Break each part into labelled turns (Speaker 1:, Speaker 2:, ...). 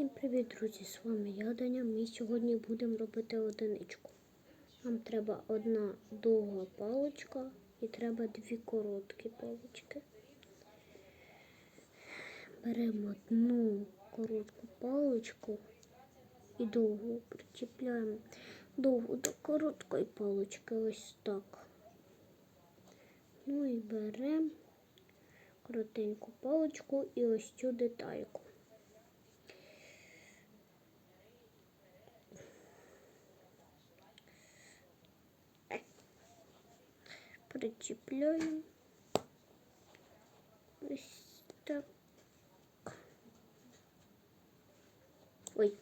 Speaker 1: Всім привіт, друзі! З вами я, Даня. Ми сьогодні будемо робити одиничку. Нам треба одна довга паличка і треба дві короткі палички. Беремо одну коротку паличку і довгу причіпляємо довгу до короткої палички ось так. Ну і беремо коротеньку паличку і ось цю детальку. Причіпляємо. Ось так. Ой.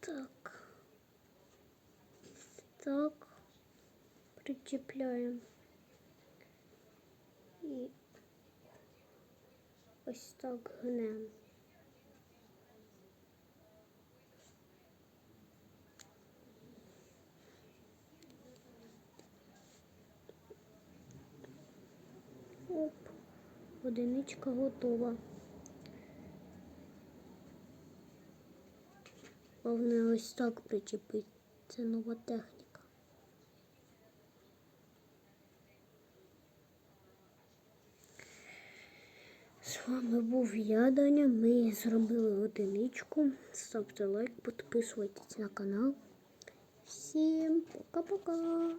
Speaker 1: Так. Так. І ось так гнемо. Оп, одиничка готова. Головне ось так причепити. Це нова техніка. З вами був я, Даня. Ми зробили одиничку. Ставте лайк, підписуйтесь на канал. Всім пока-пока.